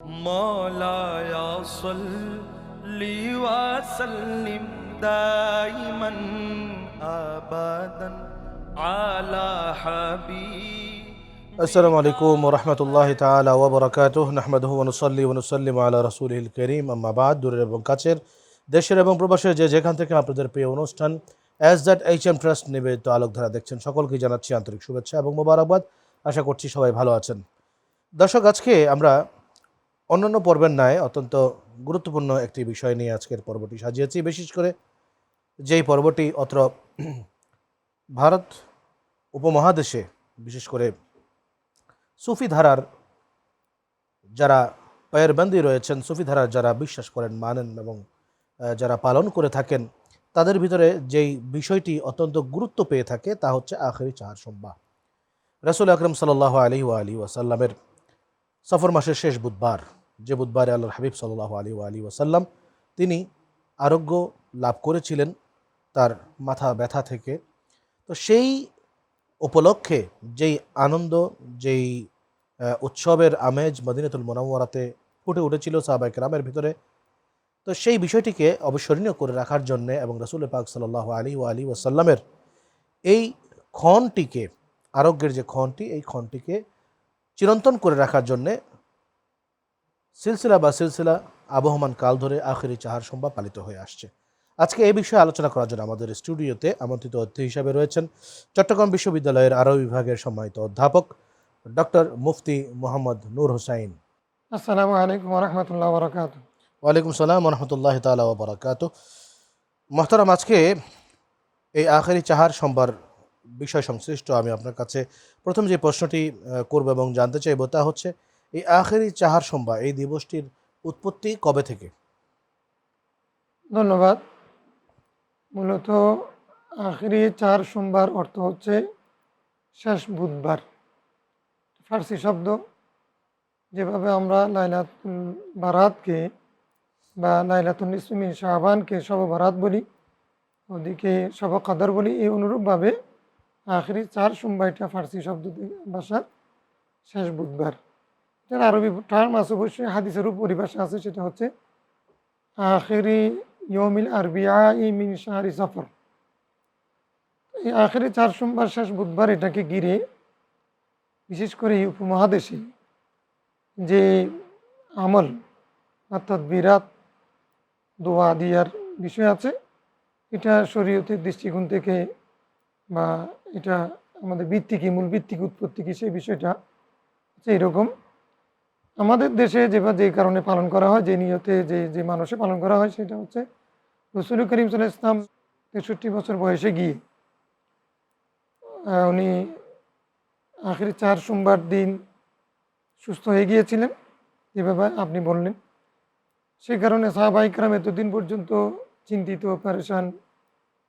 مولاي صل وسلم دائما ابدا على حبيب আসসালামু আলাইকুম রহমতুল্লাহ তালা ওবরাকাত নাহমাদহু অনুসল্লি অনুসল্লিম আলা রসুলহিল করিম আম্মাবাদ দূরের এবং কাছের দেশের এবং প্রবাসের যে যেখান থেকে আপনাদের প্রিয় অনুষ্ঠান as that H M trust নিবেদিত আলোকধারা দেখছেন সকলকে জানাচ্ছি আন্তরিক শুভেচ্ছা এবং মোবারকবাদ আশা করছি সবাই ভালো আছেন দর্শক আজকে আমরা অন্যান্য পর্বের ন্যায় অত্যন্ত গুরুত্বপূর্ণ একটি বিষয় নিয়ে আজকের পর্বটি সাজিয়েছি। বিশেষ করে যেই পর্বটি অত্র ভারত উপমহাদেশে, বিশেষ করে সুফি ধারার যারা পায়েরবন্দি রয়েছেন, সুফি ধারার যারা বিশ্বাস করেন, মানেন এবং যারা পালন করে থাকেন, তাদের ভিতরে যেই বিষয়টি অত্যন্ত গুরুত্ব পেয়ে থাকে তা হচ্ছে আখেরি চাহার সোমবার। রসুল আকরম সাল্লাহ আলী আলী ওয়াসাল্লামের সফর মাসের শেষ বুধবার। যে বুধবারে আল্লাহ হাবিব সাল্লাহ আলী আলী ওয়াসাল্লাম তিনি আরোগ্য লাভ করেছিলেন তার মাথা ব্যথা থেকে। তো সেই উপলক্ষে যেই আনন্দ, যেই উৎসবের আমেজ মদিনাতুল মোনাম্মরাতে ফুটে উঠেছিল সাহাবাই রামের ভিতরে, তো সেই বিষয়টিকে অবিস্মরণীয় করে রাখার জন্যে এবং রসুল পাক সাল্লাহ আলী ও আলী ওয়াসাল্লামের এই ক্ষণটিকে, আরোগ্যের যে ক্ষণটি, এই ক্ষণটিকে চিরন্তন করে রাখার জন্যে সিলসিলা বা সিলসিলা আবহমান কাল ধরে আখেরি চাহার সোমবার পালিত হয়ে আসছে। আজকে এই বিষয়ে আলোচনা করার জন্য আমাদের স্টুডিওতে আমন্ত্রিত অতিথি হিসাবে রয়েছেন চট্টগ্রাম বিশ্ববিদ্যালয়ের আরও বিভাগের সম্মানিত অধ্যাপক ডক্টর মুফতি মোহাম্মদ নূর হোসাইন। আসসালামু আলাইকুম রহমতুল্লাহ বরকাত ওয়ালাইকুম সালাম রহমতুল্লাহ তালা বরাকাত মহতারাম আজকে এই আখেরি চাহার সোমবার বিষয় সংশ্লিষ্ট আমি আপনার কাছে প্রথম যে প্রশ্নটি করব এবং জানতে চাইব তা হচ্ছে এই আখেরি চাহার সোমবার এই দিবসটির উৎপত্তি কবে থেকে? ধন্যবাদ। মূলত আখেরি চার সোমবার অর্থ হচ্ছে শেষ বুধবার। ফার্সি শব্দ, যেভাবে আমরা লাইলাতুল বারাতকে বা লাইলাতুল ইসমিন শাহবানকে শব বারাত বলি, ওদিকে শব কাদর বলি, এই অনুরূপভাবে আখরি চার সোমবারটা ফার্সি শব্দ ভাষার শেষ বুধবার। এটার আরবি টার্ম আছে অবশ্যই হাদিসেরও পরিভাষা আছে, সেটা হচ্ছে, আখেরি ইয়মিল আরবিয়া মিন শাহরি সফর। এই আখেরি চার সোমবার শেষ বুধবার এটাকে ঘিরে বিশেষ করে এই উপমহাদেশে যে আমল অর্থাৎ বিরাট দোয়া, দিয়ার বিষয় আছে, এটা শরীয়তের দৃষ্টিকোণ থেকে বা এটা আমাদের ভিত্তি কি মূল ভিত্তি কি উৎপত্তি কি সেই বিষয়টা হচ্ছে এরকম। আমাদের দেশে যেভাবে যে কারণে পালন করা হয়, যে নিয়তে যে যে মানুষে পালন করা হয়, সেটা হচ্ছে রসুল করিম সাল্লাহ ইসলাম তেষট্টি বছর বয়সে গিয়ে উনি আখের চার সোমবার দিন সুস্থ হয়ে গিয়েছিলেন। যেভাবে আপনি বললেন। সে কারণে সাহাবাহিকরাম এতদিন পর্যন্ত চিন্তিত প্যারেশান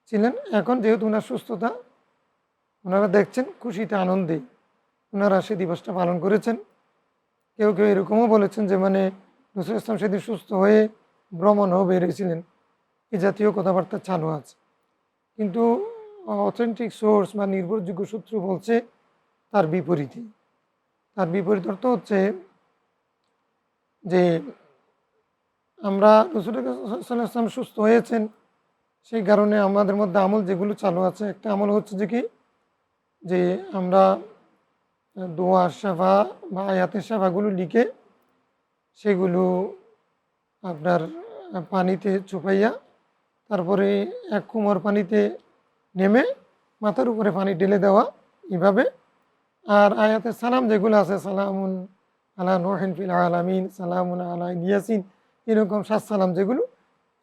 ছিলেন। এখন যেহেতু ওনার সুস্থতা ওনারা দেখছেন খুশিতে, আনন্দে ওনারা সে দিবসটা পালন করেছেন। কেউ কেউ এরকমও বলেছেন যে মানে নসরুল ইসলাম সেদিন সুস্থ হয়ে ভ্রমণও বেরিয়েছিলেন। এ জাতীয় কথাবার্তা চালু আছে। কিন্তু অথেন্টিক সোর্স বা নির্ভরযোগ্য সূত্র বলছে তার বিপরীতে তার বিপরীত অর্থ হচ্ছে যে, আমরা রসুল ইসলাম সুস্থ হয়েছেন, সেই কারণে আমাদের মধ্যে আমল যেগুলো চালু আছে, একটা আমল হচ্ছে যে কি? যে আমরা দোয়া, সেবা বা আয়াতের সেবাগুলো লিখে সেগুলো আপনার পানিতে চুপাইয়া তারপরে এক কুমোর পানিতে নেমে মাথার উপরে পানি ঢেলে দেওয়া এভাবে। আর আয়াতের সালাম যেগুলো আছে, সালামুন আলা নোহেন ফিল আলামিন, সালামুন আলা ইয়াসিন, এরকম সাত সালাম যেগুলো,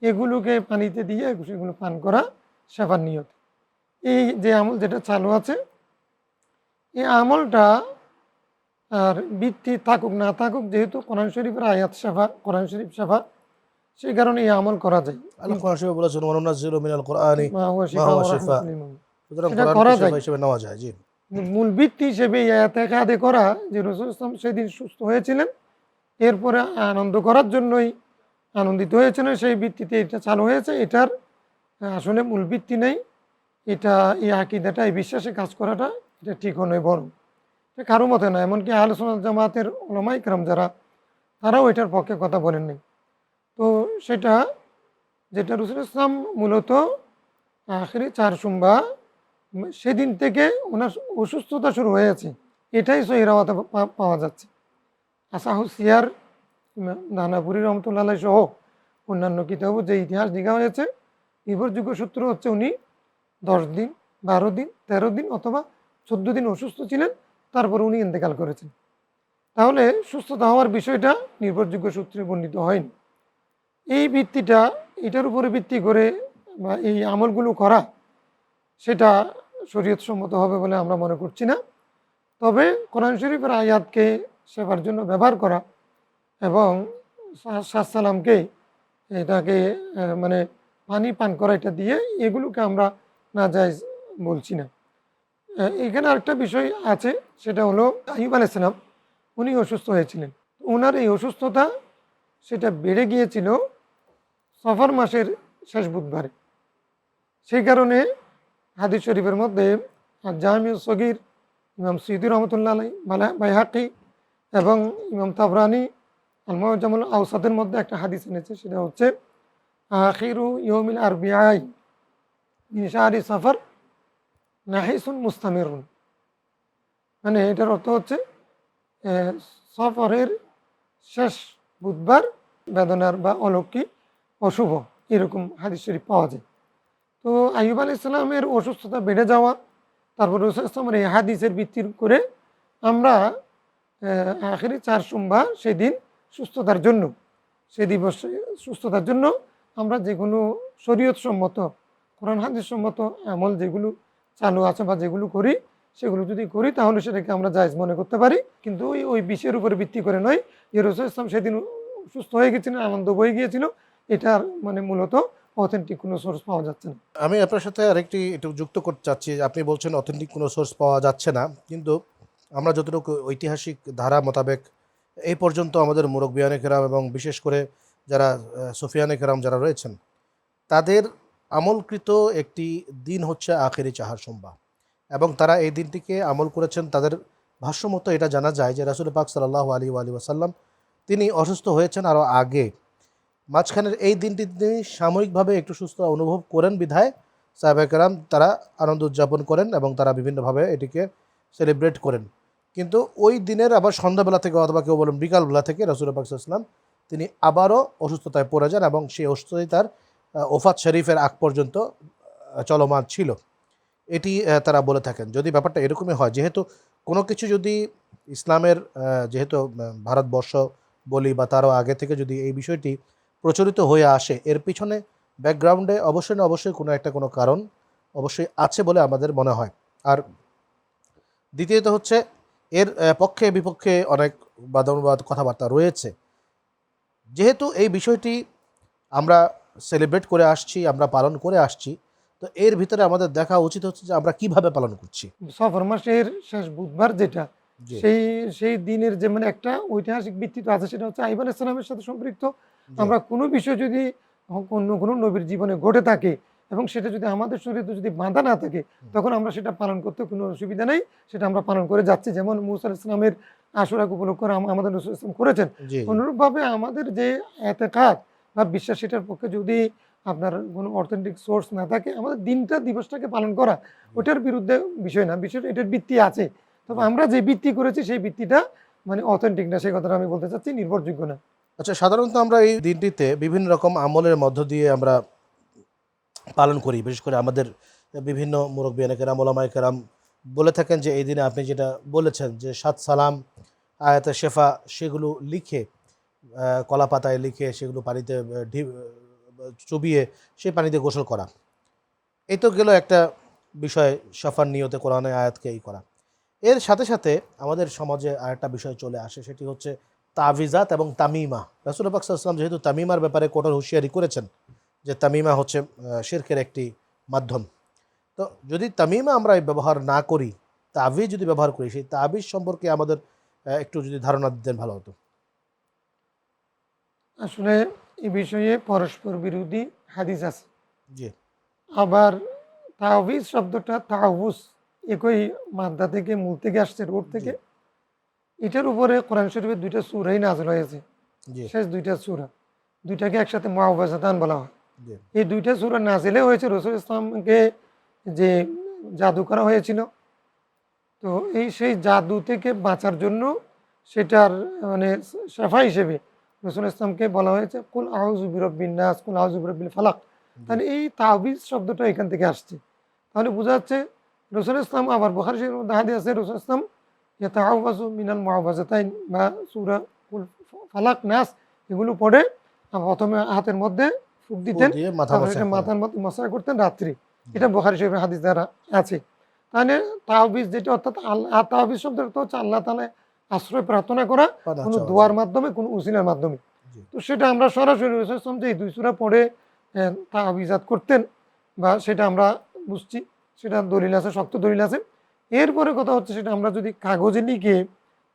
এগুলোকে পানিতে দিয়ে সেগুলো পান করা সেবার নিয়ত। এই যে আমল যেটা চালু আছে এই আমলটা আর বৃত্তি থাকুক না থাকুক যেহেতু কোরআন শরীফের আয়াত সেবা কোরআন শরীফ সেবা সেই কারণে এই আমল করা যায়। আল্লাহ কোরআন শরীফে বলেছেন ওয়ানুনাজ্জিলু মিনাল কুরআনি মা হুয়া শিফা ওয়া শিফা। রাহমাতুল লিল মুমিনিন। সুতরাং কোরআন শিফা হিসেবে নেওয়া যায় জি। মূল ভিত্তি হিসেবে এই আয়াতে কাদে করা যে রসুল ইসলাম সেদিন সুস্থ হয়েছিলেন এরপরে আনন্দ করার জন্যই আনন্দিত হয়েছিলেন সেই ভিত্তিতে এটা চালু হয়েছে। এটার আসলে মূল ভিত্তি নেই। এটা এই আকিদাটা এই বিশ্বাসে কাজ করাটা এটা ঠিক নয় বরং। এটা কারও মতে না এমনকি আলোচনা জামাতের ওলামাইকরাম যারা, তারাও এটার পক্ষে কথা বলেননি। তো সেটা, যেটা রসুল ইসলাম মূলত আখেরি চার সোমবা, সেদিন থেকে ওনার অসুস্থতা শুরু হয়েছে, এটাই সহিরাওয়াতে পাওয়া যাচ্ছে। আসাহু সিয়ার, দানাপুরি রহমতুল্লাহ সহ অন্যান্য কিতাবও যে ইতিহাস লেখা হয়েছে নির্ভরযোগ্য সূত্র হচ্ছে উনি দশ দিন, বারো দিন, তেরো দিন অথবা চোদ্দ দিন অসুস্থ ছিলেন, তারপর উনি ইন্তেকাল করেছেন। তাহলে সুস্থতা হওয়ার বিষয়টা নির্ভরযোগ্য সূত্রে বর্ণিত হয়নি। এই ভিত্তিটা, এটার উপরে ভিত্তি করে বা এই আমলগুলো করা, সেটা শরীয়তসম্মত হবে বলে আমরা মনে করছি না। তবে কোরআন শরীফের আয়াতকে সেবার জন্য ব্যবহার করা এবং সালামকে এটাকে মানে পানি পান করা, এটা দিয়ে এগুলোকে আমরা না যাই বলছি না। এখানে আরেকটা বিষয় আছে, সেটা হলো আইব আলাইসালাম উনি অসুস্থ হয়েছিলেন। ওনার এই অসুস্থতা, সেটা বেড়ে গিয়েছিল সফর মাসের শেষ বুধবারে। সেই কারণে হাদিস শরীফের মধ্যে জামিউ সগির, ইমাম সৈদুর রহমতুল্লাহ আলাই বাইহাকি এবং ইমাম তাবরানি আলমাজামুল আউসাদের মধ্যে একটা হাদিস এনেছে, সেটা হচ্ছে, আখিরু ইয়মিল আরবিআই নিশারি সফর নাহিসুন মুস্তামিরুন। মানে এটার অর্থ হচ্ছে সফরের শেষ বুধবার বেদনার বা অলৌকিক অশুভ, এরকম হাদিস শরীফ পাওয়া যায়। তো আইব আলি ইসলামের অসুস্থতা বেড়ে যাওয়া, তারপর রসুল ইসলামের এই হাদিসের ভিত্তি করে আমরা আখেরি চার সোমবার সেদিন সুস্থতার জন্য, সে দিবস, সুস্থতার জন্য আমরা যে কোনো শরীয়ত সম্মত কোরআন হাদিস সম্মত আমল যেগুলো চালু আছে বা যেগুলো করি, সেগুলো যদি করি তাহলে সেটাকে আমরা জায়জ মনে করতে পারি। কিন্তু ওই ওই বিষয়ের উপরে ভিত্তি করে নয়। যে রসুল ইসলাম সেদিন সুস্থ হয়ে গেছিলেন আনন্দ বয়ে গিয়েছিল এটার মানে মূলত অথেন্টিক কোনো সোর্স পাওয়া যাচ্ছে না। আমি আপনার সাথে আরেকটি একটু যুক্ত করতে চাচ্ছি। আপনি বলছেন অথেন্টিক কোনো সোর্স পাওয়া যাচ্ছে না। কিন্তু আমরা যতটুকু ঐতিহাসিক ধারা মোতাবেক এই পর্যন্ত আমাদের মুরব্বিয়ানে কেরাম এবং বিশেষ করে যারা সুফিয়ানে কেরাম যারা রয়েছেন, তাদের আমলকৃত একটি দিন হচ্ছে আখেরি চাহার সোমবার। এবং তারা এই দিনটিকে আমল করেছেন, তাদের ভাষ্যমতো এটা জানা যায় যে রাসুল পাক সাল্লাহ আলী আলী ওয়াসাল্লাম তিনি অসুস্থ হয়েছেন আরও আগে। মাঝখানের এই দিনটি তিনি সাময়িকভাবে একটু সুস্থ অনুভব করেন বিধায় সাহেবাকেরাম তারা আনন্দ উদযাপন করেন এবং তারা বিভিন্নভাবে এটিকে সেলিব্রেট করেন। কিন্তু ওই দিনের আবার সন্ধ্যাবেলা থেকে অথবা কেউ বলেন বিকালবেলা থেকে রসুল পাকসাল্লাম তিনি আবারও অসুস্থতায় পড়ে যান এবং সেই অসুস্থতায় তার ওফাত শরীফের আগ পর্যন্ত চলমান ছিল। এটি তারা বলে থাকেন। যদি ব্যাপারটা এরকমই হয়, যেহেতু কোনো কিছু যদি ইসলামের যেহেতু ভারতবর্ষ বলি বা তারও আগে থেকে যদি এই বিষয়টি প্রচলিত হয়ে আসে, এর পিছনে ব্যাকগ্রাউন্ডে অবশ্যই না অবশ্যই কোনো একটা কোনো কারণ অবশ্যই আছে বলে আমাদের মনে হয়। আর দ্বিতীয়ত হচ্ছে, এর পক্ষে বিপক্ষে অনেক বাদানুবাদ কথাবার্তা রয়েছে। যেহেতু এই বিষয়টি আমরা সেলিব্রেট করে আসছি আমরা পালন করে আসছি। তো এর ভিতরে আমাদের দেখা উচিত হচ্ছে যে আমরা কীভাবে পালন করছি। সফর মাসের শেষ বুধবার যেটা সেই সেই দিনের যে মানে একটা ঐতিহাসিক ভিত্তি তো আছে সেটা হচ্ছে আইব আলাহ ইসলামের সাথে সম্পৃক্ত। আমরা কোনো বিষয় যদি অন্য কোনো নবীর জীবনে ঘটে থাকে এবং সেটা যদি আমাদের শরীরে যদি বাঁধা না থাকে তখন আমরা সেটা পালন করতে কোনো অসুবিধা নেই সেটা আমরা পালন করে যাচ্ছি। যেমন মুসা ইসলামের আশুরাক উপলক্ষ করে আমাদের রসুল ইসলাম করেছেন। অনুরূপভাবে আমাদের যে এতেকাত বা বিশ্বাস সেটার পক্ষে যদি আপনার কোনো অথেন্টিক সোর্স না থাকে, আমাদের দিনটা, দিবসটাকে পালন করা, ওটার বিরুদ্ধে বিষয় না, বিষয় এটার ভিত্তি আছে। তবে আমরা যে ভিত্তি করেছি, সেই ভিত্তিটা মানে অথেন্টিক না, সেই কথাটা আমি বলতে চাচ্ছি, নির্ভরযোগ্য না। আচ্ছা সাধারণত আমরা এই দিনটিতে বিভিন্ন রকম আমলের মধ্য দিয়ে আমরা পালন করি, বিশেষ করে আমাদের বিভিন্ন মুরব্বী কেরাম ওলামায় কেরাম বলে থাকেন যে, এই দিনে আপনি যেটা বলেছেন যে, সাত সালাম, আয়াতে শেফা, সেগুলো লিখে কলা পাতায় লিখে সেগুলো পানিতে চুবিয়ে সেই পানিতে গোসল করা। এই তো গেল একটা বিষয় সফার নিয়তে কোরআনে আয়াতকে এই করা। এর সাথে সাথে আমাদের সমাজে আরেকটা বিষয় চলে আসে, সেটি হচ্ছে তাভিজাত এবং তামিমা। রাসুল পাকসাল্লাম যেহেতু তামিমার ব্যাপারে কঠোর হুঁশিয়ারি করেছেন যে তামিমা হচ্ছে শিরকের একটি মাধ্যম। তো যদি তামিমা আমরা ব্যবহার না করি, তাবিজ যদি ব্যবহার করি, সেই তাবিজ সম্পর্কে আমাদের একটু যদি ধারণা দিতেন ভালো হতো। আসলে এই বিষয়ে পরস্পর বিরোধী হাদিস আছে। জি। আবার তাহবিজ শব্দটা তাহবুস একই মাদ্দা থেকে মূল থেকে আসছে রোড থেকে। এটার উপরে কোরআন শরীফের দুইটা সুরাই নাজল হয়েছে। শেষ দুইটা সুরা। দুইটাকে একসাথে মহাবাজাতান বলা হয়। এই দুইটা সুরা নাজিলে হয়েছে রসুল ইসলামকে যে জাদু করা হয়েছিল। তো এই সেই জাদু থেকে বাঁচার জন্য সেটার মানে সাফা হিসেবে রসুল ইসলামকে বলা হয়েছে কুল আউজুবিরবিন নাস কুল আউজুবিরবিন ফালাক। তাহলে এই তাহবিজ শব্দটা এখান থেকে আসছে। তাহলে বোঝা যাচ্ছে রসুল ইসলাম আবার বখারি শরীফের মধ্যে হাদি আছে রসুল ইসলাম ইয়াতাআওয়াজু মিনাল মুআওয়াজাতাইন বা সূরা কুল ফালাক নাস এগুলো পড়ে প্রথমে হাতের মধ্যে ফুক দিতেন মাথার মধ্যে মশা করতেন রাত্রি। এটা বোখারি শরীফের হাদিস দ্বারা আছে। তাহলে তাহবিজ যেটা অর্থাৎ আল্লাহ তাহবিজ শব্দের অর্থ হচ্ছে আল্লাহ তাআলা আশ্রয় প্রার্থনা করা কোনো দোয়ার মাধ্যমে কোনো উসিলার মাধ্যমে। তো সেটা আমরা সরাসরি রসুল যে এই দুই সূরা পড়ে তা তাহবিজাত করতেন বা সেটা আমরা বুঝছি সেটা দলিল আছে শক্ত দলিল আছে। এরপরে কথা হচ্ছে সেটা আমরা যদি কাগজে লিখে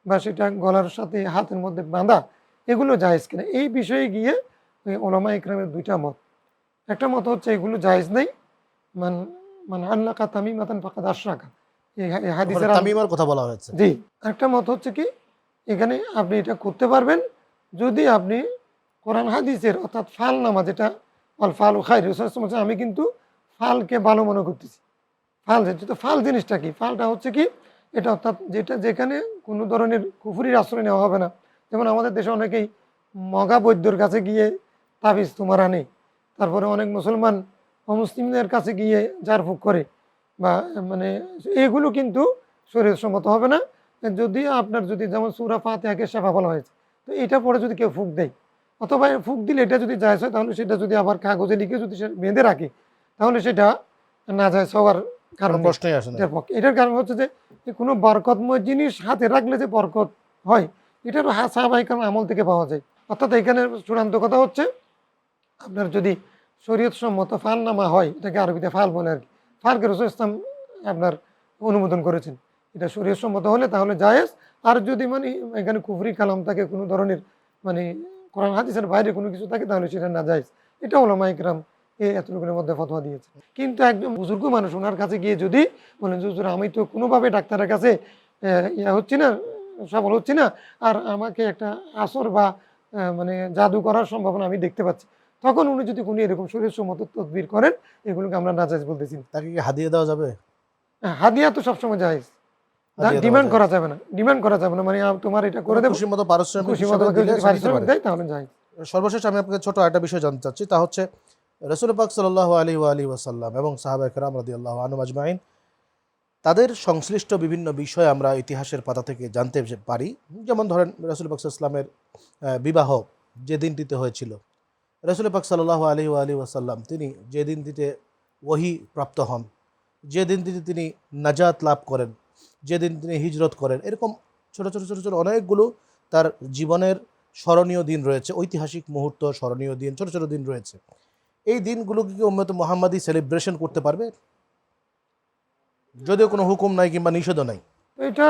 বা সেটা গলার সাথে হাতের মধ্যে বাঁধা এগুলো জায়েজ কিনা? এই বিষয়ে গিয়ে ওই ওলামা ইকরামের দুইটা মত। একটা মত হচ্ছে এগুলো জায়েজ নেই। মান মানে আল্লাহ তামি মাতান ফাঁকা দাস রাখা হাদিসের তামিমার কথা বলা হয়েছে। জি একটা মত হচ্ছে কি এখানে আপনি এটা করতে পারবেন যদি আপনি কোরআন হাদিসের অর্থাৎ ফাল নামা যেটা অল ফাল খাই রসুল আমি কিন্তু ফালকে ভালো মনে করতেছি। ফাল যেটা ফাল জিনিসটা কি? ফালটা হচ্ছে কি এটা অর্থাৎ যেটা যেখানে কোনো ধরনের কুফুরির আশ্রয় নেওয়া হবে না। যেমন আমাদের দেশে অনেকেই মগা বৈদ্যর কাছে গিয়ে তাবিজ তোমার আনে। তারপরে অনেক মুসলমান অমুসলিমদের কাছে গিয়ে জারফুক করে। বা মানে এগুলো কিন্তু শরীর সম্মত হবে না। যদি আপনার যদি যেমন সুরা ফাতেহাকে শেফা বলা হয়েছে তো এটা পরে যদি কেউ ফুক দেয় অথবা ফুক দিলে এটা যদি যায় হয় তাহলে সেটা যদি আবার কাগজে লিখে যদি সে বেঁধে রাখে তাহলে সেটা না যায় সবার কারণ প্রশ্নই আসে এটার কারণ হচ্ছে যে কোনো বরকতময় জিনিস হাতে রাখলে যে বরকত হয় এটার সাহাবাহিক আমল থেকে পাওয়া যায়। অর্থাৎ এখানে চূড়ান্ত কথা হচ্ছে আপনার যদি শরীয়ত সম্মত ফাল নামা হয় এটাকে আরবিতে ফাল বলে আর কি ফালকে রসুল ইসলাম আপনার অনুমোদন করেছেন। এটা শরীয়ত সম্মত হলে তাহলে জায়েজ। আর যদি মানে এখানে কুফরি কালাম থাকে, কোনো ধরনের মানে কোরআন, হাদিসের বাইরে কোনো কিছু থাকে, তাহলে সেটা না জায়েজ। এটা হলো মাইকরাম এতটুকুনের মধ্যে ফতোয়া দিয়েছে কিন্তু একজন বুজুর্গ মানুষ ওনার কাছে গিয়ে যদি বলেন যে আমি তো কোনোভাবে ডাক্তারের কাছে ইয়া হচ্ছি না, সফল হচ্ছি না, আর আমাকে একটা আসর বা মানে জাদু করার সম্ভাবনা আমি দেখতে পাচ্ছি। তখন উনি যদি কোনো এরকম শরীর সম্মত তদবির করেন এগুলোকে আমরা নাজাইজ বলতেছি। তাকে কি হাদিয়ে দেওয়া যাবে? হ্যাঁ, হাদিয়া তো সবসময় জায়েজ। ডিমান্ড। করা যাবে না। ডিমান্ড করা যাবে না। মানে তোমার এটা করে দেবো। খুশি মতো পারিশ্রমিক খুশি মতো পারিশ্রমিক দেয় তাহলে সর্বশেষ আমি আপনাকে ছোট একটা বিষয় জানতে চাচ্ছি তা হচ্ছে রসুল পাক সাল্লাহ আলী আলী ওয়াসাল্লাম এবং সাহাবা একরাম রাদি আল্লাহ আনু আজমাইন তাদের সংশ্লিষ্ট বিভিন্ন বিষয় আমরা ইতিহাসের পাতা থেকে জানতে পারি। যেমন ধরেন রসুল পাক ইসলামের বিবাহ যে দিনটিতে হয়েছিল। রসুল পাক সাল্লাহ আলী আলী ওয়াসাল্লাম, তিনি যে দিনটিতে ওহি প্রাপ্ত হন যে দিনটিতে তিনি নাজাত লাভ করেন যে দিন তিনি হিজরত করেন, এরকম ছোট ছোট ছোট ছোট অনেকগুলো তার জীবনের স্মরণীয় দিন রয়েছে, ঐতিহাসিক মুহূর্ত, স্মরণীয় দিন, ছোট ছোট দিন রয়েছে। এই দিনগুলোকে কি উম্মত মোহাম্মদী সেলিব্রেশন করতে পারবে? যদিও কোনো হুকুম নাই কিংবা নিষেধও নাই। এটা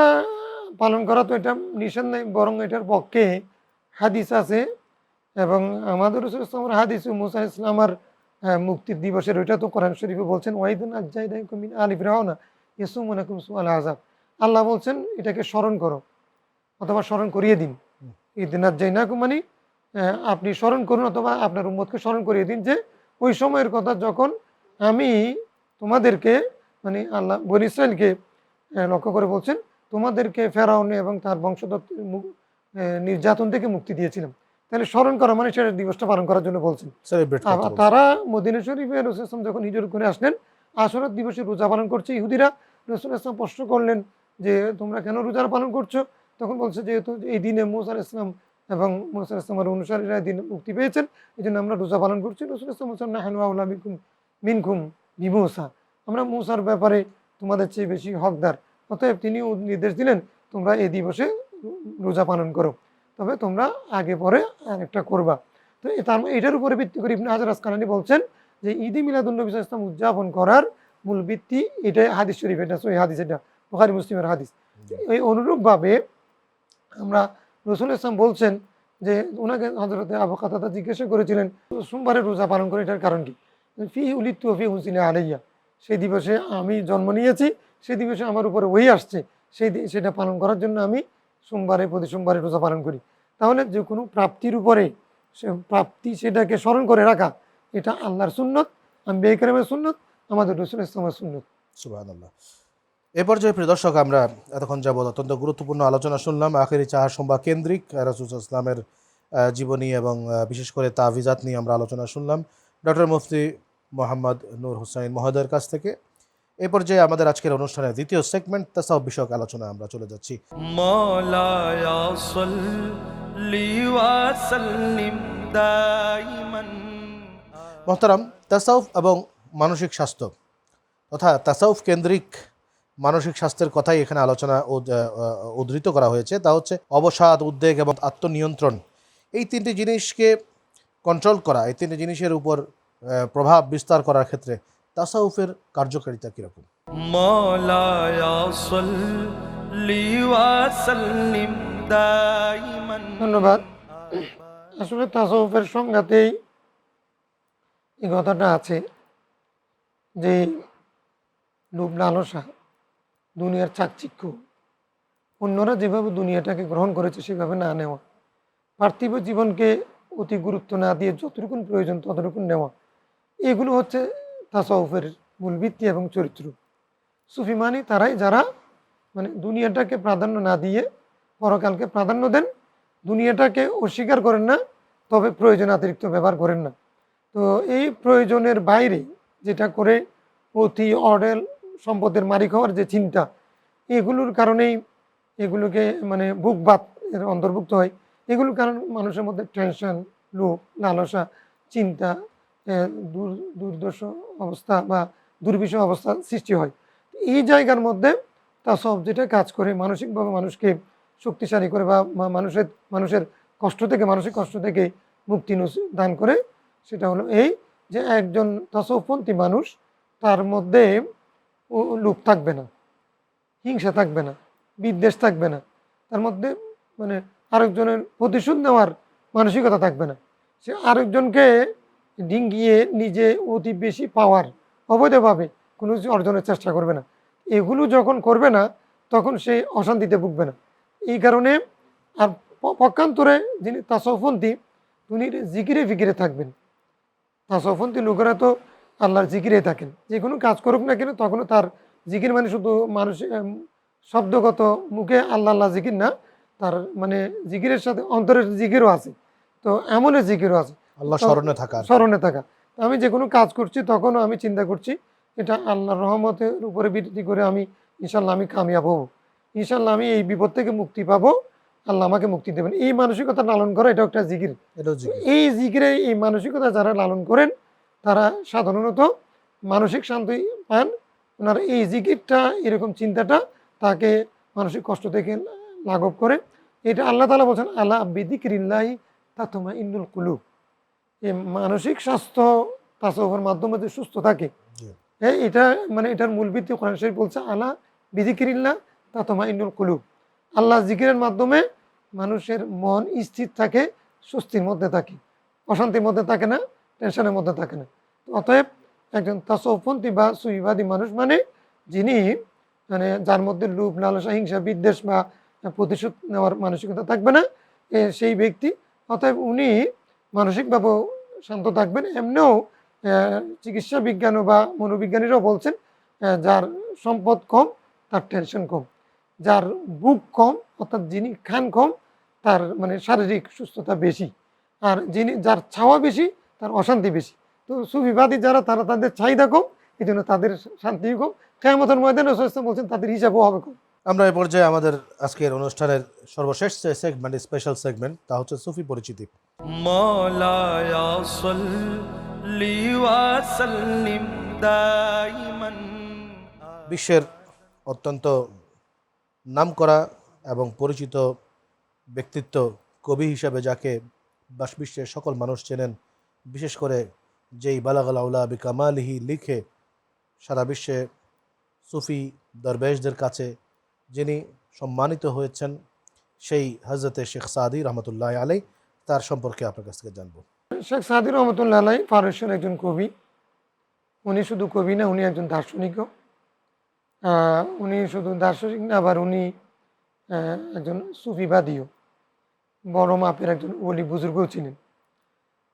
পালন করা তো এটা নিষেধ নেই, বরং এটার পক্ষে হাদিস আছে এবং আমাদের রসুল ইসলামের হাদিস মুসা ইসলামার মুক্তির দিবসের ওইটা তো কোরআন শরীফে বলছেন, ওয়াইদুন আজাইদাইকুমিন আলিফ রাওনা ইসুমুনাকুম সুআল আজাব আল্লাহ বলছেন, এটাকে স্মরণ করো, অথবা স্মরণ করিয়ে দিন। ঈদিন আজাইনাকুম মানে আপনি স্মরণ করুন অথবা আপনার উম্মতকে স্মরণ করিয়ে দিন যে, ওই সময়ের কথা যখন আমি তোমাদেরকে মানে আল্লাহ বন ইসরায়েলকে লক্ষ্য করে বলছেন, তোমাদেরকে ফেরাউনে এবং তার বংশধর নির্যাতন থেকে মুক্তি দিয়েছিলাম তাহলে স্মরণ করা মানে সেটা দিবসটা পালন করার জন্য বলছেন তারা মদিনা শরীফে রসুল ইসলাম যখন হিজরত করে আসলেন আসরত দিবসে রোজা পালন করছে। ইহুদিরা রসুল ইসলাম প্রশ্ন করলেন যে তোমরা কেন রোজা পালন করছ? তখন বলছে যেহেতু এই দিনে মুসার ইসলাম এবং মুসার ইসলামের অনুসারীরা এই দিন মুক্তি পেয়েছেন। এই জন্য আমরা রোজা পালন করছি। রসুল ইসলাম বলছেন না হানুয়া মিনকুম মিনকুম বিমুসা আমরা মুসার ব্যাপারে তোমাদের চেয়ে বেশি হকদার। অতএব তিনি নির্দেশ দিলেন তোমরা এই দিবসে রোজা পালন করো। তবে তোমরা আগে পরে আরেকটা করবা। তো তার এটার উপরে ভিত্তি করে ইবনে হাজার আসকালানি বলছেন যে ঈদে মিলাদুল্নবী ইসলাম উদযাপন করার মূল ভিত্তি এটাই হাদিস শরীফ এটা সহি হাদিস এটা বুখারী মুসলিমের হাদিস। এই অনুরূপভাবে আমরা রসুল ইসলাম বলছেন যে ওনাকে হজরতে আবু কাতাদা জিজ্ঞাসা করেছিলেন সোমবারে রোজা পালন করে এটার কারণ কি? ফি উলিত্তু ফি হুসিনে আলাইয়া। সেই দিবসে আমি জন্ম নিয়েছি সেই দিবসে আমার উপরে ওই আসছে সেই সেটা পালন করার জন্য আমি সোমবারে, প্রতি সোমবারে রোজা পালন করি। তাহলে যে কোনো প্রাপ্তির উপরে সে প্রাপ্তি সেটাকে স্মরণ করে রাখা, এটা আল্লাহর সুন্নত আমি বেকরামের সুন্নত, আমাদের রসুল ইসলামের সুন্নত। সুবাহ এ পর্যায়ে প্রিয় দর্শক, আমরা এতক্ষণ যাবৎ অত্যন্ত গুরুত্বপূর্ণ আলোচনা শুনলাম, আখেরি চাহার সম্বা কেন্দ্রিক রাসুল ইসলামের জীবনী এবং বিশেষ করে তাভিজাত নিয়ে আমরা আলোচনা শুনলাম। ডক্টর মুফতি মোহাম্মদ নূর হুসাইন মহোদয়ের কাছ থেকে। এ পর্যায়ে আমাদের আজকের অনুষ্ঠানের দ্বিতীয় সেগমেন্ট তাসাউ বিষয়ক আলোচনায় আমরা চলে যাচ্ছি। মহতারাম তাসাউফ এবং মানসিক স্বাস্থ্য তথা তাসাউফ কেন্দ্রিক মানসিক স্বাস্থ্যের কথাই এখানে আলোচনা উদ্ধৃত করা হয়েছে। তা হচ্ছে অবসাদ উদ্বেগ এবং আত্মনিয়ন্ত্রণ। এই তিনটি জিনিসকে কন্ট্রোল করা এই তিনটি জিনিসের উপর প্রভাব বিস্তার করার ক্ষেত্রে তাসাউফের কার্যকারিতা কীরকম? ধন্যবাদ। আসলে তাসাউফের সংজ্ঞাতেই এই কথাটা আছে যে ডুব লালসা দুনিয়ার চাকচিক্য অন্যরা যেভাবে দুনিয়াটাকে গ্রহণ করেছে সেভাবে না নেওয়া পার্থিব জীবনকে অতি গুরুত্ব না দিয়ে যতটুকুন প্রয়োজন ততটুকুন নেওয়া এগুলো হচ্ছে তাসাউফের মূল ভিত্তি এবং চরিত্র। সুফি মানে তারাই যারা মানে দুনিয়াটাকে প্রাধান্য না দিয়ে পরকালকে প্রাধান্য দেন, দুনিয়াটাকে অস্বীকার করেন না, তবে প্রয়োজন অতিরিক্ত ব্যবহার করেন না। তো এই প্রয়োজনের বাইরে যেটা করে অতি অডেল সম্পদের মালিক হওয়ার যে চিন্তা, এগুলোর কারণেই এগুলোকে মানে বুকবাত এর অন্তর্ভুক্ত হয়। এগুলোর কারণ মানুষের মধ্যে টেনশন, লোভ, লালসা, চিন্তা দুর্দশ অবস্থা বা দুর্বিষহ অবস্থা সৃষ্টি হয়। এই জায়গার মধ্যে তা সব যেটা কাজ করে মানসিকভাবে মানুষকে শক্তিশালী করে বা মানুষের মানুষের কষ্ট থেকে, মানসিক কষ্ট থেকে মুক্তি দান করে, সেটা হলো এই যে একজন তসপন্থী মানুষ তার মধ্যে ও- লোভ থাকবে না, হিংসা থাকবে না, বিদ্বেষ থাকবে না, তার মধ্যে মানে আরেকজনের প্রতিশোধ নেওয়ার মানসিকতা থাকবে না। সে আরেকজনকে ডিঙ্গিয়ে নিজে অতি বেশি পাওয়ার অবৈধভাবে কোনো কিছু অর্জনের চেষ্টা করবে না। এগুলো যখন করবে না, তখন সে অশান্তিতে ভুগবে না। এই কারণে আর পক্ষান্তরে যিনি তাসফন্তি উনি জিকিরে ফিকিরে থাকবেন। তাসফন্তি লোকেরা তো আল্লাহর জিকিরে থাকেন। যে কোনো কাজ করুক না কেন, তখনও তার জিকির মানে শুধু মানুষ শব্দগত মুখে আল্লাহ আল্লাহ জিকির না, তার মানে জিকিরের সাথে অন্তরের জিকিরও আছে। তো এমনের জিকিরও আছে। আল্লাহ স্মরণে থাকার। স্মরণে থাকা আমি যে কোনো কাজ করছি তখনও আমি চিন্তা করছি এটা আল্লাহর রহমতের উপরে ভিত্তি করে আমি ইনশাল্লাহ আমি কামিয়াব হব। ইনশাল্লাহ আমি এই বিপদ থেকে মুক্তি পাবো। আল্লাহ আমাকে মুক্তি দেবেন। এই মানসিকতা লালন করা এটা একটা জিকির। এই জিকিরে এই মানসিকতা যারা লালন করেন তারা সাধারণত মানসিক শান্তি পান। ওনার এই জিকিরটা এরকম চিন্তাটা তাকে মানসিক কষ্ট থেকে লাঘব করে। এটা আল্লাহ তালা বলছেন আল্লাহ বিদিকিরিল্লাহি তা তোমার ইন্দুল কুলু এই মানসিক স্বাস্থ্য তাসবের মাধ্যমে যে সুস্থ থাকে। হ্যাঁ এটা মানে এটার মূল ভিত্তি কোরআন শরীফ বলছে আল্লাহ বিদিকিরিল্লা তা তোমার ইন্দুল কুলু আল্লাহ জিকিরের মাধ্যমে মানুষের মন স্থির থাকে স্বস্তির মধ্যে থাকে অশান্তির মধ্যে থাকে না টেনশনের মধ্যে থাকে না। অতএব একজন তাসৌপন্থী বা সুইবাদী মানুষ মানে যিনি মানে যার মধ্যে লোভ লালসা হিংসা বিদ্বেষ বা প্রতিশোধ নেওয়ার মানসিকতা থাকবে না সেই ব্যক্তি। অতএব উনি মানসিকভাবেও শান্ত থাকবেন। এমনিও চিকিৎসা বিজ্ঞান বা মনোবিজ্ঞানীরাও বলছেন যার সম্পদ কম, তার টেনশন কম। যার বুক কম, অর্থাৎ যিনি খান কম, তার মানে শারীরিক সুস্থতা বেশি। আর যিনি, যার ছাওয়া বেশি, তার অশান্তি বেশি। তো সুবিবাদী যারা, তারা তাদের চাহিদা কম এই জন্য তাদের শান্তিও কম। কেমতের ময়দানে সুস্থ বলছেন, তাদের হিসাবও হবে কম। আমরা এ পর্যায়ে আমাদের আজকের অনুষ্ঠানের সর্বশেষ যে সেগমেন্ট স্পেশাল সেগমেন্ট তা হচ্ছে সুফি পরিচিতি। বিশ্বের অত্যন্ত নামকরা এবং পরিচিত ব্যক্তিত্ব কবি হিসাবে যাকে বিশ্বের সকল মানুষ চেনেন বিশেষ করে যেই বালাগালাউলা বিকামালিহি লিখে সারা বিশ্বে সুফি দরবেশদের কাছে যিনি সম্মানিত হয়েছেন, সেই হজরতে শেখ সাদি রহমতুল্লাহ আলাই তার সম্পর্কে আপনার কাছ থেকে জানব। শেখ সাদি রহমতুল্লাহ আলাই ফারসের একজন কবি। উনি শুধু কবি না, উনি একজন দার্শনিকও। উনি শুধু দার্শনিক না, আবার উনি একজন সুফিবাদীও। বড় মাপের একজন ওলি বুজুর্গও ছিলেন।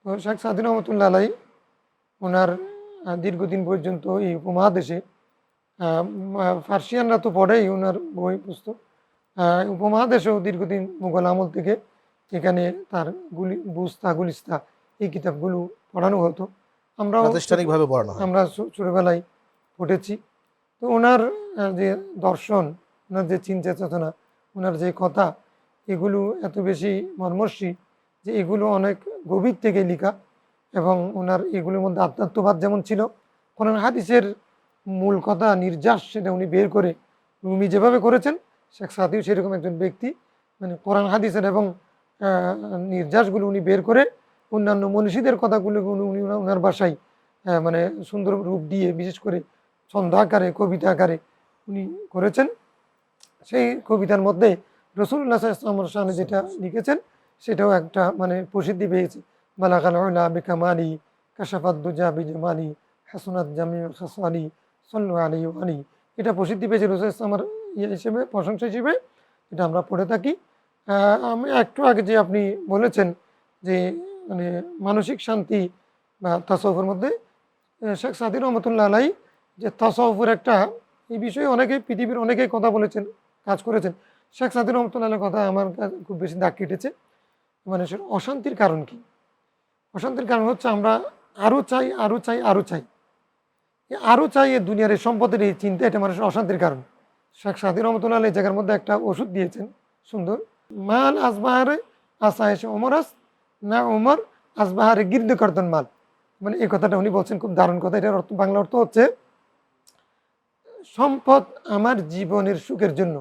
তো শেখ সাদিন রহমতুল্লাহ আলাই ওনার দীর্ঘদিন পর্যন্ত এই উপমহাদেশে ফার্সিয়ানরা তো পড়েই ওনার বই পুস্তক। উপমহাদেশেও দীর্ঘদিন মুঘল আমল থেকে এখানে তার গুলি বুস্তা গুলিস্তা এই কিতাবগুলো পড়ানো হতো। আমরাও প্রাতিষ্ঠানিকভাবে পড়ানো আমরা ছোটোবেলায় ছোটবেলায় পড়েছি। তো ওনার যে দর্শন ওনার যে চিন্তা চেতনা ওনার যে কথা এগুলো এত বেশি মর্মর্ষী যে এগুলো অনেক গভীর থেকে লেখা এবং ওনার এগুলোর মধ্যে আধ্যাত্মবাদ যেমন ছিল কোরআন হাদিসের মূল কথা নির্যাস সেটা উনি বের করে উনি যেভাবে করেছেন, শেখ সাদিও সেরকম একজন ব্যক্তি। মানে কোরআন, হাদিসের এবং নির্যাসগুলো উনি বের করে অন্যান্য মনীষীদের কথাগুলো উনি ওনার- বাসায় মানে সুন্দর রূপ দিয়ে বিশেষ করে ছন্দ আকারে, কবিতা আকারে উনি করেছেন। সেই কবিতার মধ্যে রসুল্লাহ ইসলামর সামনে যেটা লিখেছেন, সেটাও একটা মানে প্রসিদ্ধি পেয়েছে। বালাকাল উলা বেকামালি কাশাফাদ্দুজা বিজমালি, হাসনাত জামি হাসানি সল্লু আলী আলী এটা প্রসিদ্ধি পেয়েছে রসুল ইসলামের ইয়ে হিসেবে, প্রশংসা হিসেবে। এটা আমরা পড়ে থাকি। আমি একটু আগে যে আপনি বলেছেন যে মানে মানসিক শান্তি বা তাসফের মধ্যে শেখ সাদি রহমতুল্লাহ আলাই যে তাসফের একটা, এই বিষয়ে অনেকেই পৃথিবীর অনেকেই কথা বলেছেন, কাজ করেছেন। শেখ সাদি রহমতুল্লাহ কথা আমার খুব বেশি দাগ কেটেছে। মানুষের অশান্তির কারণ কি? অশান্তির কারণ হচ্ছে আমরা আরও চাই আরও চাই আরও চাই। আরও চাই দুনিয়ার এই সম্পদের এই চিন্তা, এটা মানুষের অশান্তির কারণ। শেখ সাদি রহমতুল্লাহ এই জায়গার মধ্যে একটা ওষুধ দিয়েছেন, সুন্দর। মাল আসবাহারে আসা এসে ওমরাস না ওমর আসবাহারে গির্দ কর্তন মাল। মানে এই কথাটা উনি বলছেন, খুব দারুণ কথা। এটার অর্থ, বাংলা অর্থ হচ্ছে, সম্পদ আমার জীবনের সুখের জন্য।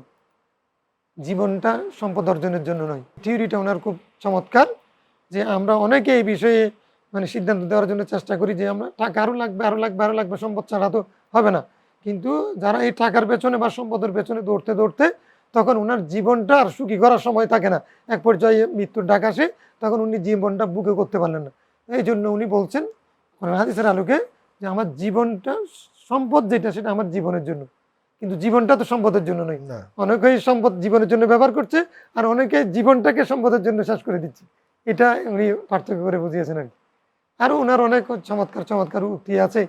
জীবনটা সম্পদ অর্জনের জন্য নয়। থিওরিটা ওনার খুব চমৎকার যে আমরা অনেকে এই বিষয়ে মানে সিদ্ধান্ত দেওয়ার জন্য চেষ্টা করি যে আমরা টাকা আরও লাগবে আরও লাগবে আরও লাগবে সম্পদ ছাড়া তো হবে না। কিন্তু যারা এই টাকার পেছনে বা সম্পদের পেছনে দৌড়তে দৌড়তে তখন ওনার জীবনটা আর সুখী করার সময় থাকে না। এক পর্যায়ে মৃত্যুর ডাক আসে তখন উনি জীবনটা বুকে করতে পারলেন না। এই জন্য উনি বলছেন হাদিসের আলোকে যে আমার জীবনটা সম্পদ যেটা সেটা আমার জীবনের জন্য। কিন্তু জীবনটা তো সম্পদের জন্য নয়। না। অনেকেই সম্পদ জীবনের জন্য ব্যবহার করছে আর অনেকে জীবনটাকে সম্পদের জন্য শেষ করে দিচ্ছে। এটা উনি পার্থক্য করে বুঝিয়েছেন আর কি। আরও ওনার অনেক চমৎকার চমৎকার উক্তি আছে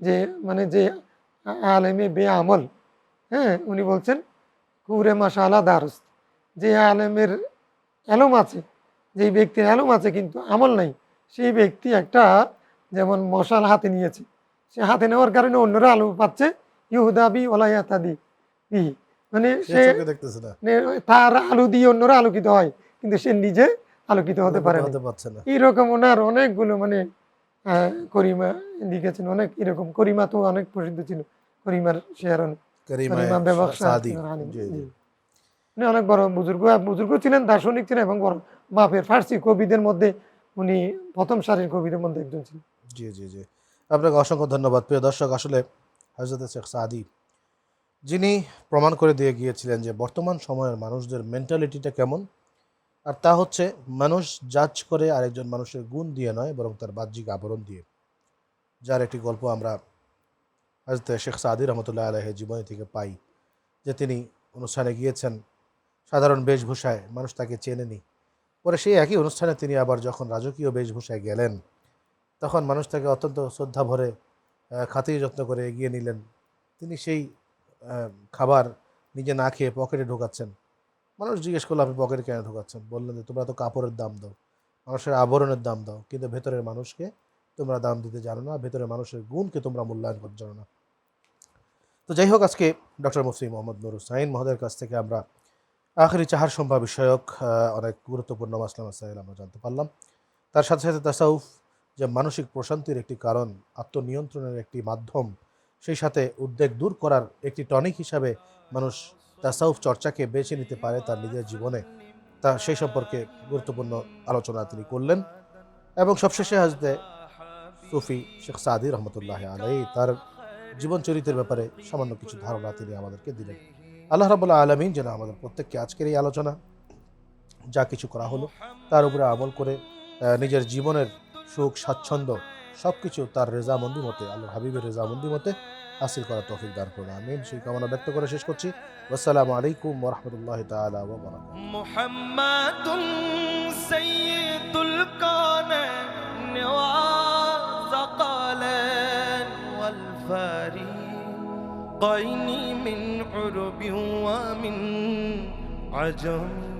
যে মানে যে আলেমে বে আমল হ্যাঁ উনি বলছেন কুরে মাসালা দারস যে আলেমের এলম আছে যেই ব্যক্তির এলম আছে কিন্তু আমল নাই সেই ব্যক্তি একটা যেমন মশাল হাতে নিয়েছে সে হাতে নেওয়ার কারণে অন্যরা আলো পাচ্ছে ইহুদাবি ওলাইয়াতাদি মানে সে তার আলো দিয়ে অন্যরা আলোকিত হয় কিন্তু সে নিজে আলোকিত হতে পারে এইরকম ওনার অনেকগুলো মানে করিমা লিখেছেন অনেক এরকম। করিমা তো অনেক প্রসিদ্ধ ছিল করিমার শেয়ার। উনি অনেক বড় বুজুর্গ বুজুর্গ ছিলেন দার্শনিক ছিলেন এবং বড় মাপের ফার্সি কবিদের মধ্যে উনি প্রথম সারির কবিদের মধ্যে একজন ছিলেন। জি জি জি। আপনাকে অসংখ্য ধন্যবাদ। প্রিয় দর্শক আসলে হজরত শেখ সাদি যিনি প্রমাণ করে দিয়ে গিয়েছিলেন যে বর্তমান সময়ের মানুষদের মেন্টালিটিটা কেমন আর তা হচ্ছে, মানুষ জাজ করে আরেকজন মানুষের গুণ দিয়ে নয়, বরং তার বাহ্যিক আবরণ দিয়ে। যার একটি গল্প আমরা হজরত শেখ সাদি রহমতুল্লাহ আলহের জীবনী থেকে পাই, যে তিনি অনুষ্ঠানে গিয়েছেন, সাধারণ বেশভূষায়, মানুষ তাকে চেনেনি। পরে সেই একই অনুষ্ঠানে তিনি আবার যখন রাজকীয় বেশভূষায় গেলেন, তখন মানুষ তাকে অত্যন্ত শ্রদ্ধা ভরে খাতির যত্ন করে এগিয়ে নিলেন। তিনি সেই খাবার নিজে না খেয়ে পকেটে ঢোকাচ্ছেন। মানুষ জিজ্ঞেস করল, আপনি পকেটে কেন ঢোকাচ্ছেন? বললেন যে, তোমরা তো কাপড়ের দাম দাও, মানুষের আবরণের দাম দাও, কিন্তু ভেতরের মানুষকে তোমরা দাম দিতে জানো না, ভেতরের মানুষের গুণকে তোমরা মূল্যায়ন করতে জানো না। তো যাই হোক, আজকে ডক্টর মুফতি মোহাম্মদ নুর হুসাইন মহোদয়ের কাছ থেকে আমরা আখরি চাহার সম্ভব বিষয়ক অনেক গুরুত্বপূর্ণ মাসলা মাসাইল আমরা জানতে পারলাম। তার সাথে সাথে তাসাউফ যে মানসিক প্রশান্তির একটি কারণ, আত্মনিয়ন্ত্রণের একটি মাধ্যম, সেই সাথে উদ্বেগ দূর করার একটি টনিক হিসাবে মানুষ তাসাউফ চর্চাকে বেছে নিতে পারে তার নিজের জীবনে। তা সেই সম্পর্কে গুরুত্বপূর্ণ আলোচনা তিনি করলেন। এবং সবশেষে হাজতে সুফি শেখ সাদি রহমতুল্লাহ আলাই তার জীবন চরিত্রের ব্যাপারে সামান্য কিছু ধারণা তিনি আমাদেরকে দিলেন। আল্লাহ রাবুল্লাহ আলমিন যেন আমাদের প্রত্যেককে আজকের এই আলোচনা, যা কিছু করা হলো, তার উপরে আমল করে নিজের জীবনের সুখ, স্বাচ্ছন্দ্য সব কিছু তার রেজামন্দি মতে আল্লাহ হাবিবের রেজামন্দি মতে হাসিল করার তৌফিক দান করুন, আমিন। সেই কামনা ব্যক্ত করে শেষ করছি। আসসালামু আলাইকুম ওরহমতুল্লাহ তালা মোহাম্মদুল সৈয়দুল কান মিন من ওয়া মিন عجم